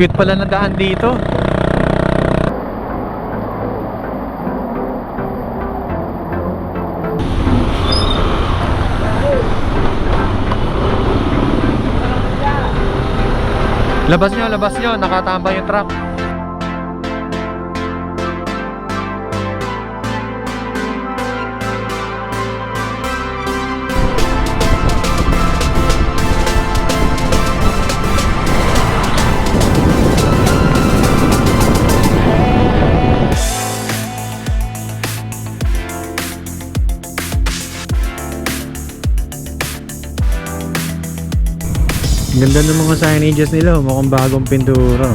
Cute pala na daan dito. Labas nyo, labas nyo. Nakatambay yung truck. Ganda ng mga signages nila. Mukhang bagong pintura.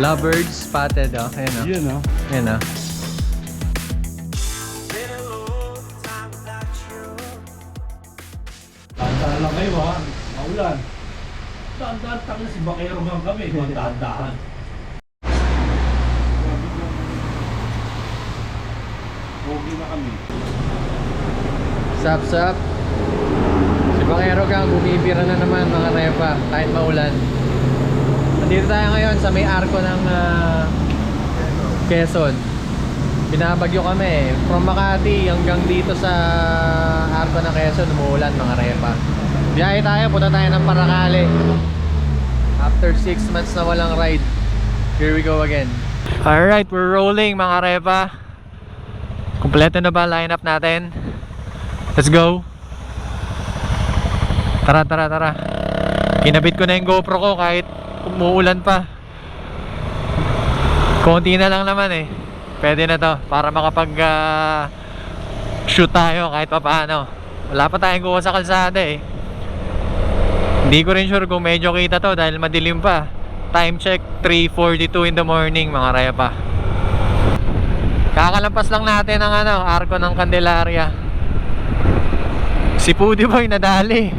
Lovebirds spotted. Oh. Ayan oh. Yun, no? Ayan oh. Tandaan lang kayo, ha? Maulan. Tandaan, tanga si Bakero ng kami. Tandaan. Okay na kami. Sup, sup. Bangero Gang, bumibira na naman mga repa, kahit maulan. Nandito tayo ngayon sa may arko ng ah, Quezon. Binabagyo kami eh. From Makati hanggang dito sa arko ng Quezon, umuulan mga repa. Biyahe tayo, punta tayo ng Paracale. After 6 months na walang ride, here we go again. Alright, we're rolling mga repa. Kompleto na ba lineup natin? Let's go. Tara, tara, tara. Kinabit ko na yung GoPro ko kahit umuulan pa. Konti na lang naman eh. Pwede na to para makapag ah, shoot tayo kahit pa paano. Wala pa tayong kuha sa kalsada eh. Hindi ko rin sure kung medyo kita to dahil madilim pa. Time check 3.42 in the morning mga raya pa. Kakalampas lang natin ang ano, arko ng Candelaria. Si Pudi Boy nadali.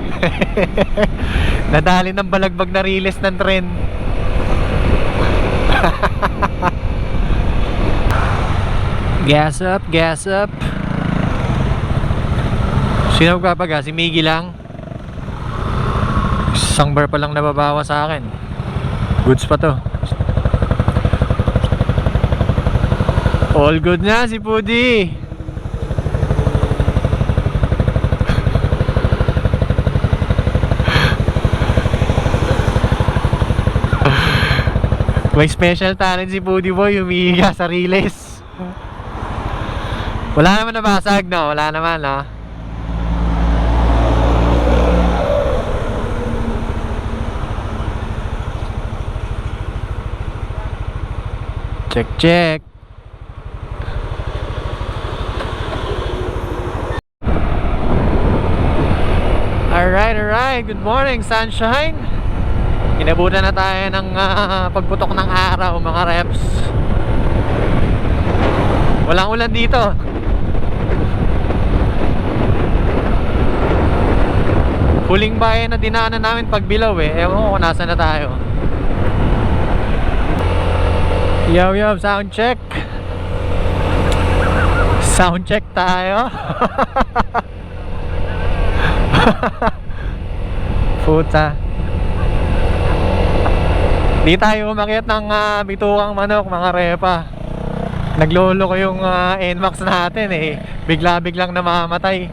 nadali ng balagbag na release ng tren. gas up, gas up. Sino magpapaga? Si Miggy lang. Isang bar pa lang nababawa sa akin. Goods pa to. All good na si Pudi. May special talent si Pudi Boy, humihiga sa riles. Wala naman nabasag, no? Wala naman, no? Check, check. Alright, alright. Good morning, sunshine. Inabutan na tayo ng ah, pagputok ng araw, mga reps. Walang ulan dito. Huling bayan na dinaanan namin pagbilaw eh. Ewan ko nasa na tayo. Yo, yo, sound check. Sound check tayo. Puta. Di tayo umakyat ng ah, bitukang manok mga repa. Naglolo ko yung ah, NMAX natin eh. Bigla-biglang namamatay.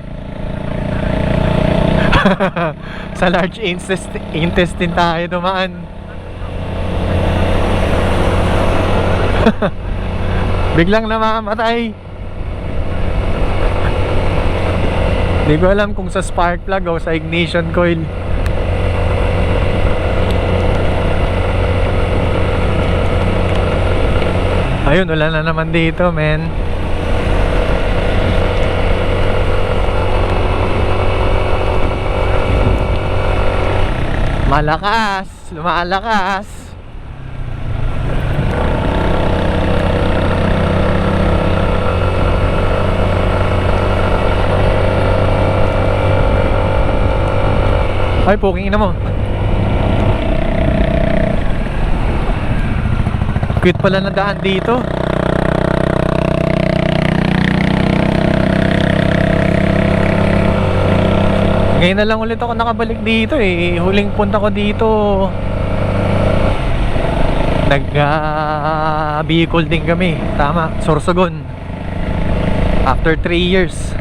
Sa large intestine, intestine tayo dumaan. Biglang namamatay. Hindi ko alam kung sa spark plug o sa ignition coil. Ayun, wala na naman dito, men. Malakas, lumalakas. Ay, puking ina mo. Cute pala na daan dito. Ngayon na lang ulit ako nakabalik dito eh. Huling punta ko dito Nag ah, vehicle din kami. Tama, Sorsogon. After 3 years.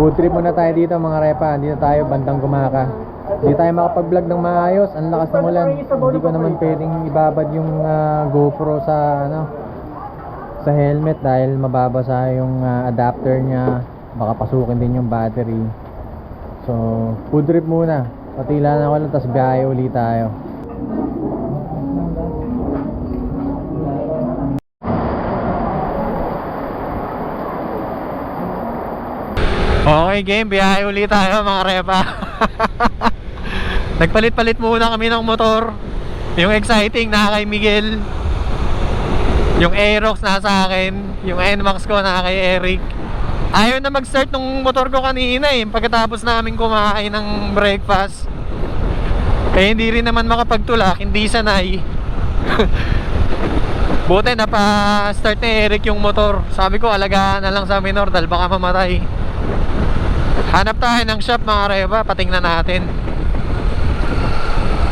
Food trip muna tayo dito mga repa. Dito tayo bandang gumaka. Hindi tayo makapag-vlog ng maayos. Ang lakas ng ulan. Hindi ko naman pwedeng ibabad yung ah, GoPro sa ano sa helmet dahil mababasa yung ah, adapter niya. Baka pasukin din yung battery. So, food trip muna. Patila na ako lang, tapos biyahe ulit tayo. Okay game, biyahe ulit tayo mga repa Nagpalit-palit muna kami ng motor. Yung exciting na kay Miguel. Yung Aerox nasa akin. Yung NMAX ko na kay Eric. Ayaw na mag-start nung motor ko kanina eh. Pagkatapos namin kumain ng breakfast. Eh hindi rin naman makapagtulak. Hindi sanay. Buti na pa-start ni Eric yung motor. Sabi ko alagaan na lang sa minor dahil baka mamatay. Hanap tayo ng shop mga reba, patingnan natin.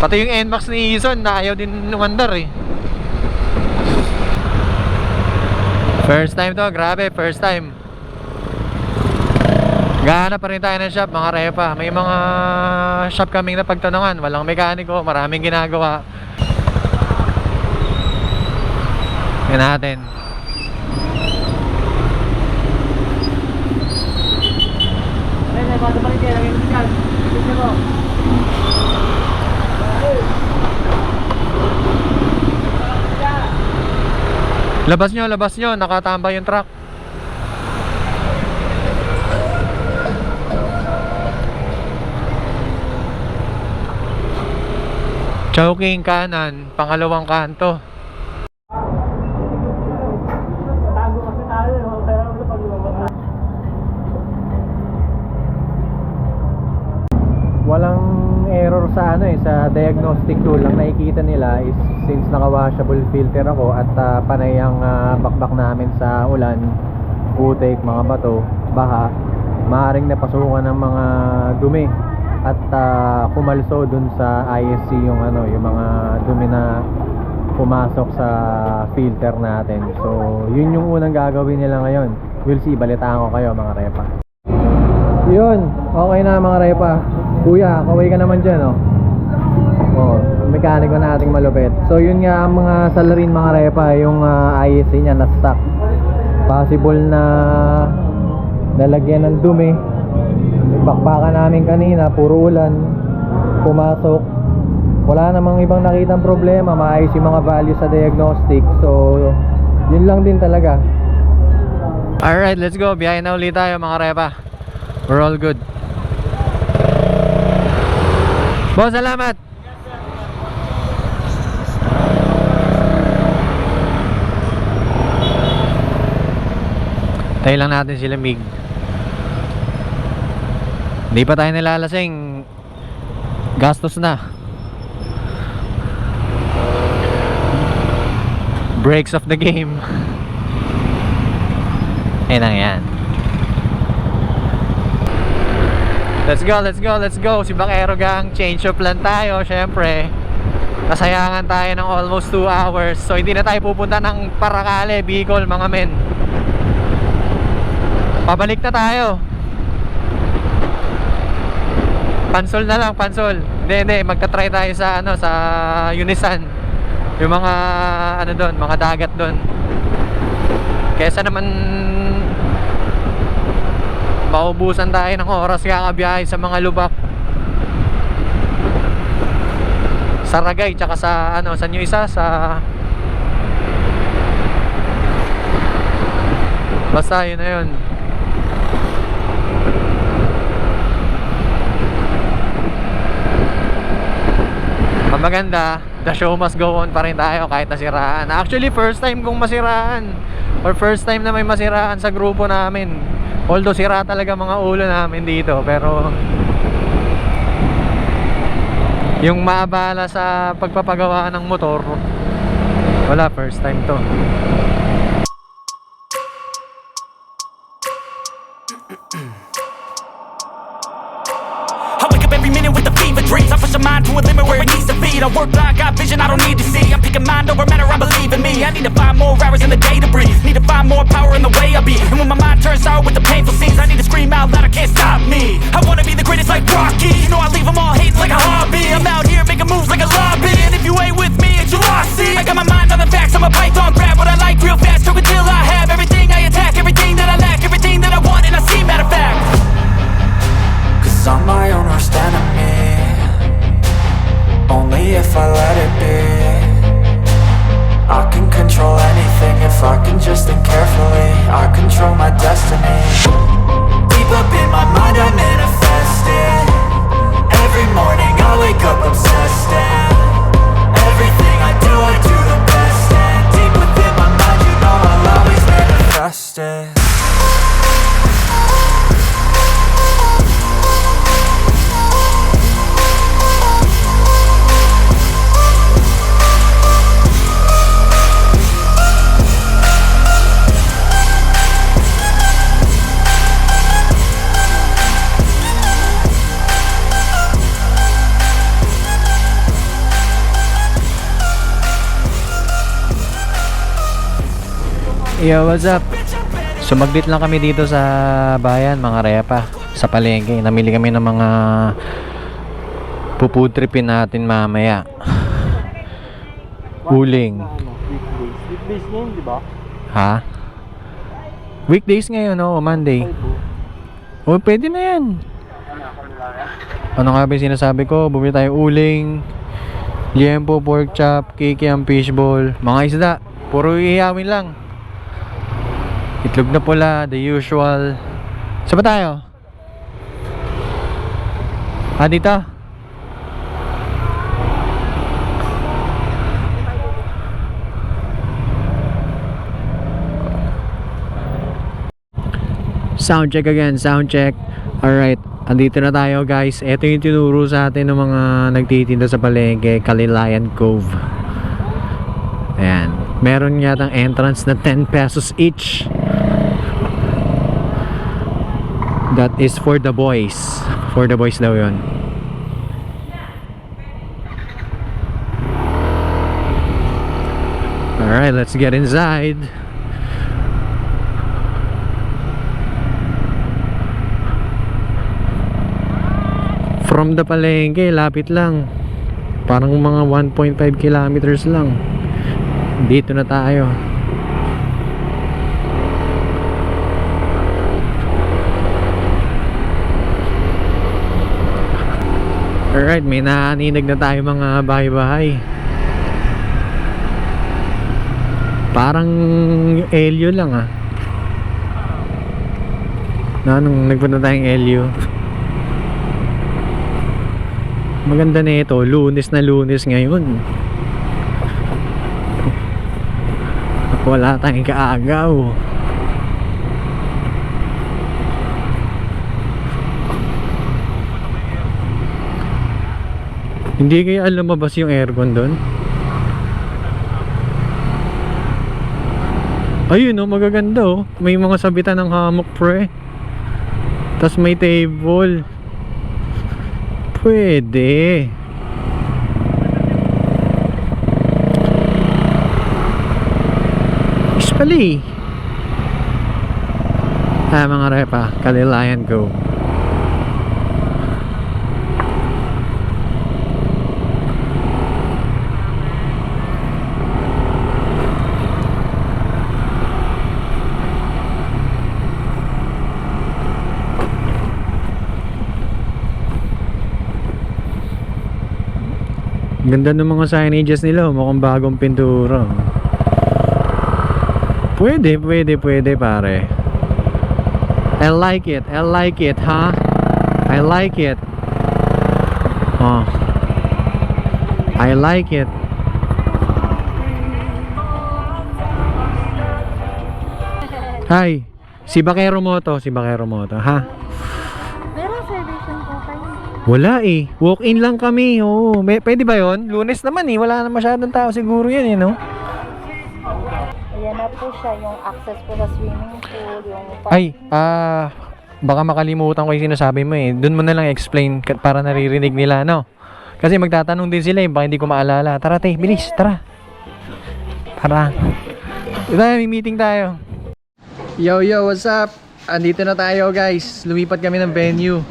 Pati yung NMAX ni Ison na ayaw din umandar eh. First time to, grabe, first time. Gahanap pa rin tayo ng shop mga repa. May mga shop kaming napagtanungan, walang mekaniko, maraming ginagawa. Yan natin. Labas nyo, labas nyo, nakatambay yung truck. Choking kanan, pangalawang kanto. Diagnostic tool ang nakikita nila is since naka washable filter ako at ah, panay ang ah, bakbak namin sa ulan putik, mga bato, baha maaaring napasukan ng mga dumi at ah, kumalso dun sa ISC yung ano yung mga dumi na pumasok sa filter natin so yun yung unang gagawin nila ngayon we'll see balitaan ko kayo mga repa yun, okay na mga repa. Kuya, kaway ka naman dyan, oh. Oh, mekaniko nating malupit. So yun nga ang mga salarin mga repa, yung uh, ISC niya na stock. Possible na nalagyan ng dumi. Bakbakan namin kanina, puro ulan. Pumasok. Wala namang ibang nakitang problema, maayos yung mga values sa diagnostic. So, yun lang din talaga. Alright, let's go. Biyahe na ulit tayo mga repa. We're all good. Boss, salamat. Tayo lang natin sila Mig. Hindi pa tayo nilalasing. Gastos na. Breaks of the game. Ayun lang yan. Let's go, let's go, let's go. Si Bakero gang, change of plan tayo, syempre. Nasayangan tayo ng almost 2 hours. So hindi na tayo pupunta ng Paracale, Bicol, mga men. Pabalik na tayo. Pansol na lang, pansol. Hindi, hindi, magta-try tayo sa ano, sa Unisan. Yung mga ano doon, mga dagat doon. Kesa naman maubusan tayo ng oras kakabiyahe sa mga lubak Saragay tsaka sa ano sa nyo isa sa basta yun na yun maganda the show must go on pa rin tayo kahit nasiraan. Actually first time kong masiraan. Or first time na may masiraan sa grupo namin. Although sira talaga mga ulo namin dito pero yung maabala sa pagpapagawa ng motor wala first time to I work blind, got vision I don't need to see. I'm picking mind over matter, I believe in me. I need to find more hours in the day to breathe. Need to find more power in the way I be. And when my mind turns sour with the painful scenes, I need to scream out loud, I can't stop me. I wanna be the greatest like Rocky. You know I leave them all hating like a hobby. I'm Yo, what's up? Sumaglit lang kami dito sa bayan, mga repa, sa palengke. Namili kami ng mga puputripin natin mamaya. Uling. Weekdays. Weekdays ngayon, di ba? Ha? Weekdays ngayon, oh, Monday. Oh, pwede na yan. Ano nga ba yung sinasabi ko? Bumili tayo uling, liempo, pork chop, kikiam, fishball, mga isda. Puro ihawin lang. Itlog na pula, the usual. Saan ba tayo? Ah, dito? Sound check again, sound check. Alright, andito na tayo guys. Ito yung tinuro sa atin ng mga nagtitinda sa palengke, Kalilayan Cove. Ayan. Meron yatang entrance na 10 pesos each. That is for the boys. For the boys daw yun. Alright, let's get inside. From the palengke, lapit lang. Parang mga 1.5 kilometers lang. Dito na tayo. Alright, may naaninag na tayo mga bahay-bahay. Parang Elio lang ah. Na nung nagpunta tayong Elio. Maganda na ito, lunes na lunes ngayon. Wala tayong kaagaw. Hindi kaya lumabas yung aircon doon? Ayun oh, magaganda oh. May mga sabitan ng hammock pre. Tapos may table. Pwede. Ispali. Ah, mga repa. Kalilayan go. Ganda ng mga signages nila, oh. mukhang bagong pintura. Pwede, pwede, pwede pare. I like it, I like it, ha? I like it. Oh. I like it. Hi, si Bakero mo to, si Bakero mo to, ha? Wala eh. Walk-in lang kami. Oo. May, pwede ba yon? Lunes naman eh. Wala na masyadong tao siguro yan eh, no? Ayan na po siya, yung access po sa swimming pool, yung Ay, ah... baka makalimutan ko yung sinasabi mo eh. Doon mo na lang explain ka- para naririnig nila, no? Kasi magtatanong din sila eh, baka hindi ko maalala. Tara te, bilis, tara. Tara. Ito may meeting tayo. Yo, yo, what's up? Andito na tayo guys. Lumipat kami ng venue.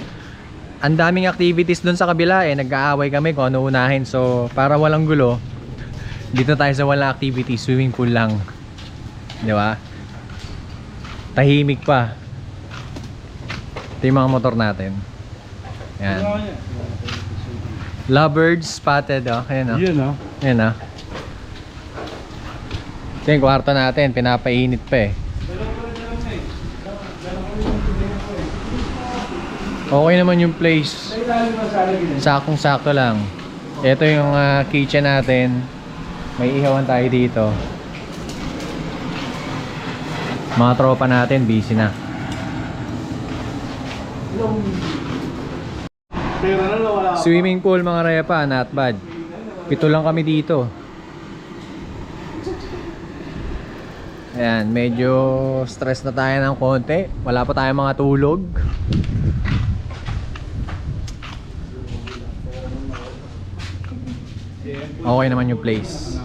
Ang daming activities doon sa kabila eh. Nag-aaway kami kung ano unahin. So, para walang gulo, dito tayo sa walang activity. Swimming pool lang. Di ba? Tahimik pa. Ito yung mga motor natin. Yan. Lovebirds spotted oh. Ayan oh. Yun ah. Ayan ah. Ito yung kwarto natin. Pinapainit pa eh. Okay naman yung place. Sakong sakto lang. Ito yung ah, kitchen natin. May ihawan tayo dito. Mga tropa natin busy na. Swimming pool mga repa, not bad. Pito lang kami dito. Ayan, medyo stress na tayo ng konti. Wala pa tayong mga tulog. Okay naman yung place.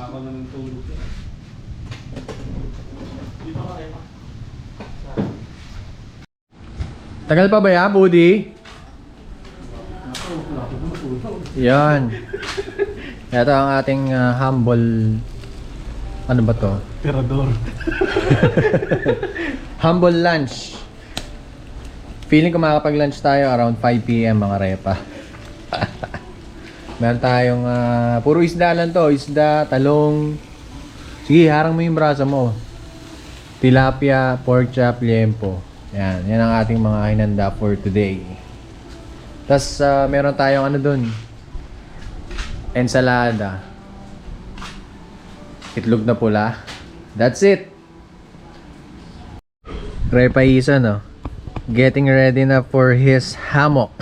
Tagal pa ba ya, Buddy? Yan. Ito ang ating ah, humble ano ba to? Tirador. Humble lunch. Feeling ko makakapag-lunch tayo around 5pm mga repa. Meron tayong ah, puro isda lang to. Isda, talong. Sige, harang mo yung braso mo. Tilapia, pork chop, liempo. Yan, yan ang ating mga hinanda for today. Tapos ah, meron tayong ano dun. Ensalada. Itlog na pula. That's it. Repa Isa, no? Getting ready na for his hammock.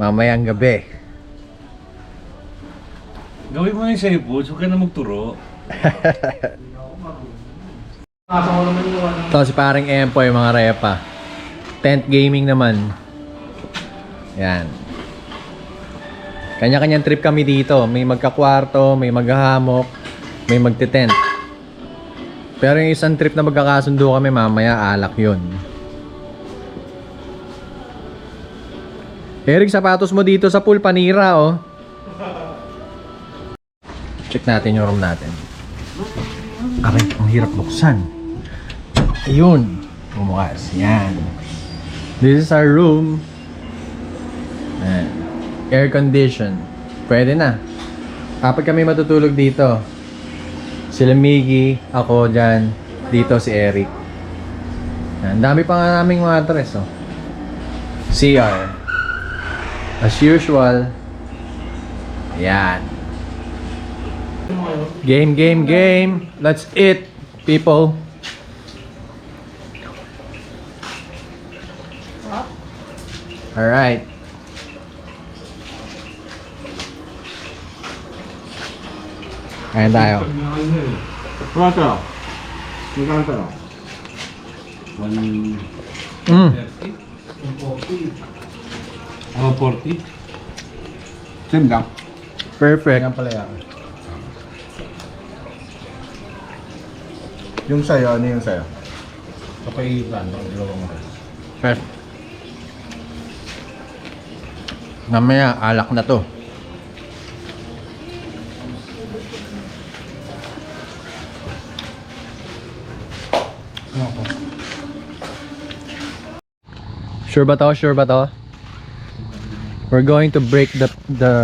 Mamayang gabi. Gawin mo na yung po, huwag ka na magturo. Ito si paring Empoy, mga repa. Tent gaming naman. Yan. Kanya-kanyang trip kami dito. May magkakwarto, may maghahamok, may magte-tent. Pero yung isang trip na magkakasundo kami mamaya, alak yun. Eric, sapatos mo dito sa pool, panira oh. Check natin yung room natin. Aray, ang hirap buksan. Ayun. Bumukas. Yan. This is our room. Yan. Air condition. Pwede na. Apat kami matutulog dito. Sila Miggy, ako dyan, dito si Eric. Yan. Dami pa nga naming mattress, oh. CR. As usual. Yan. Game, game, game. Let's eat, people. Kain tayo. Pronto. Magkano? One... Mm. Ano, 40? Same lang. Perfect. Yan pala yan. Yung sa'yo, ano yung sa'yo? Kapaitan, dalawang oras. Perfect. Mamaya, alak na to. Sure ba to? Sure ba to? We're going to break the the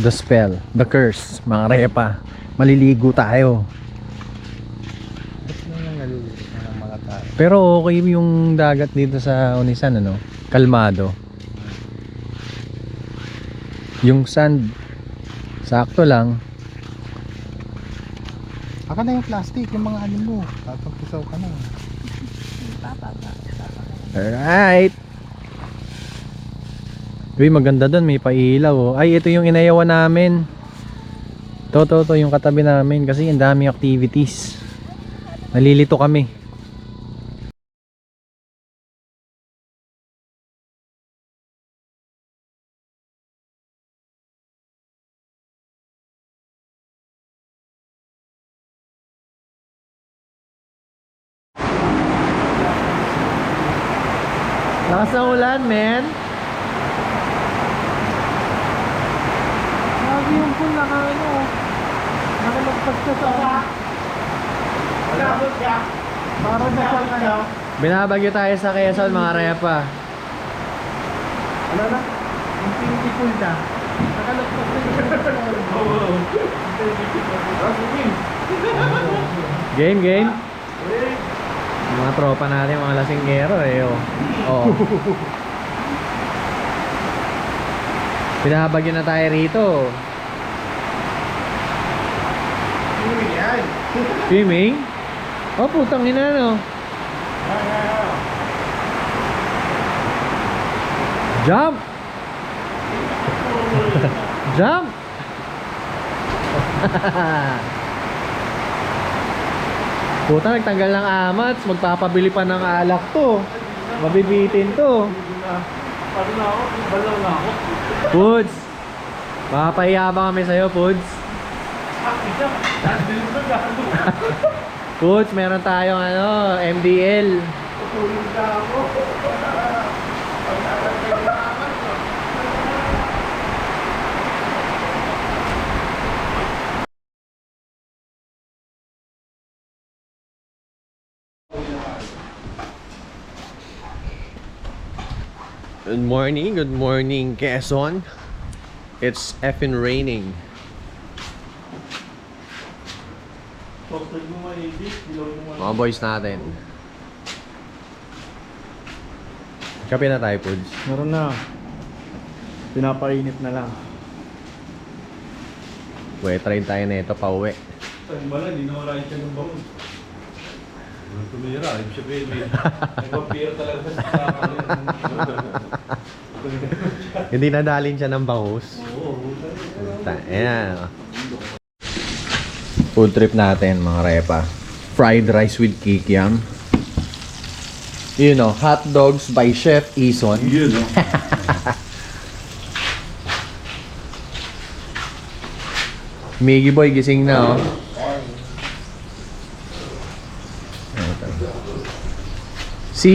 the spell, the curse, mga repa. Maliligo tayo. Pero okay yung dagat dito sa Onisan ano, kalmado. Yung sand sakto lang. Aka na yung plastic, yung mga ano mo. Tatagpisaw ka na. Alright. Uy, maganda doon, may pailaw. oh. Ay, ito yung inayawan namin. To, to, to, yung katabi namin kasi ang daming activities. Nalilito kami. Lakas ng ulan, men. Grabe yung pool naka ano. Nakalagpas ka sa... Para na sa ano. Binabagyo tayo sa Quezon, mga repa. Ano na? Infinity pool na. Nakalagpas ka Game, game. Mga tropa natin, mga lasinggero eh. Oh. Oo. Binabagyo na tayo rito. Swimming? Oh, putang ina no. Jump! Jump! Puta, nagtanggal ng amats. Magpapabili pa ng alak to. Mabibitin to. Paano na ako? Balaw na ako. Puds! Papahiya ba kami sa'yo, gago. Puds, meron tayong ano, MDL. Tutulog na ako. Good morning, good morning, Quezon. It's effing raining. Mga boys natin. Kape na tayo, Puds. Meron na. Pinapainit na lang. Pwede try tayo na ito pa uwi. Saan ba lang? Hindi nawala yung tiyan ng Tumira. Ibig sabihin, may may vampire talaga sa sasama. Hindi nadalin siya ng bangus. Oo. Ta- Ayan. Food trip natin, mga repa. Fried rice with kikiam. You know, hot dogs by Chef Ison. Yun, no? Miggy boy, gising na, oh. Si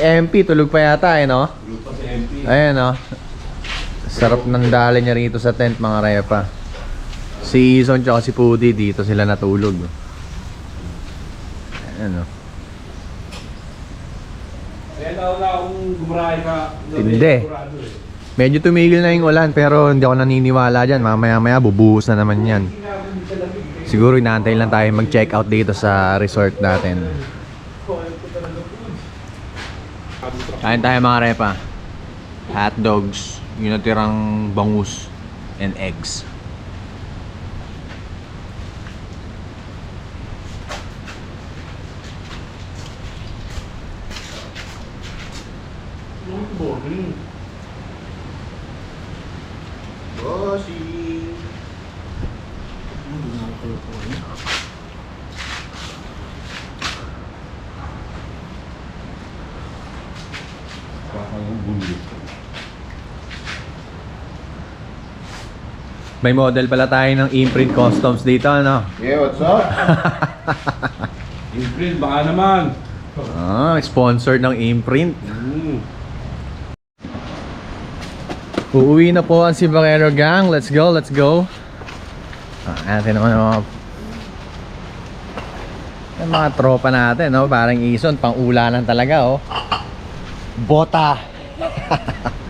MP, tulog pa yata, eh, no? Lupa sa MP. Ayan, oh. Sarap ng dala niya rito sa tent, mga repa. Si Ison tsaka si Pudi, dito sila natulog. Ayan, oh. Kaya nauna akong gumarahe ka. Hindi. Medyo tumigil na yung ulan, pero hindi ako naniniwala dyan. Mamaya-maya, bubuhos na naman yan. Siguro inaantay lang tayo mag-check out dito sa resort natin. Kain tayo mga repa. Hot dogs, yung natirang bangus, and eggs. Boring. May model pala tayo ng imprint customs dito, ano? Yeah, what's up? Imprint, baka naman. Ah, sponsored ng imprint. Mm. Uuwi na po ang si Bakero Gang. Let's go, let's go. Ah, natin naman mga yung mga tropa natin, no? Parang ison, pang ulanan talaga, oh. Bota.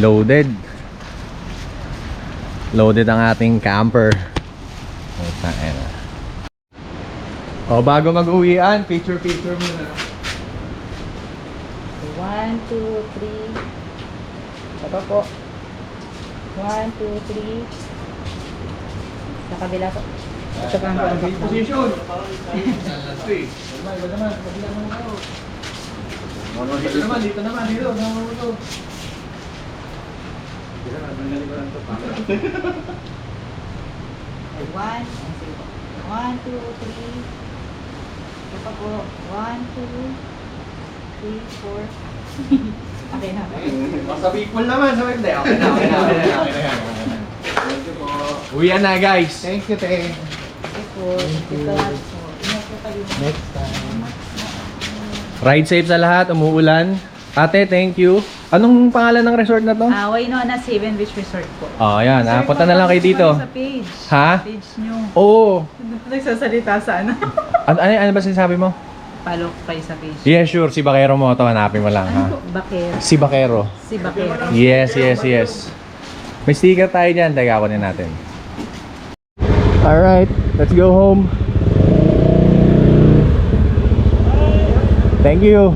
Loaded. Loaded ang ating camper. Oh. Oh, bago mag-uwian, picture picture muna. One, two, three. Ito po. One, two, three. Sa kabila po. Ito pa ang contact. Position. Dito naman, dito naman, dito. Dito. One, one, two, three. Pa po. One, two, three, four. okay na. Sa Bicol naman, sa Hindi, okay na, okay na, okay na, okay na. Uwian na guys. Thank you, te. Ito po. Ito lang po. Ingat po kayo Next time. Ride safe sa lahat, umuulan. Ate, thank you. Anong pangalan ng resort na to? Ah, Wainona Seven Beach Resort po. Oh, ayan. Ah, punta na lang kayo dito. Sa page. Ha? Page nyo. Oo. Nagsasalita sa ano? Ano, ano, ano ba sinasabi mo? Follow kayo sa page. Yeah, sure. Si Bakero mo. Ito, hanapin mo lang, ha? Bakero. Si Bakero. Si Bakero. Yes, yes, yes. May sticker tayo dyan. Teka, kunin natin. Alright, let's go home. Thank you.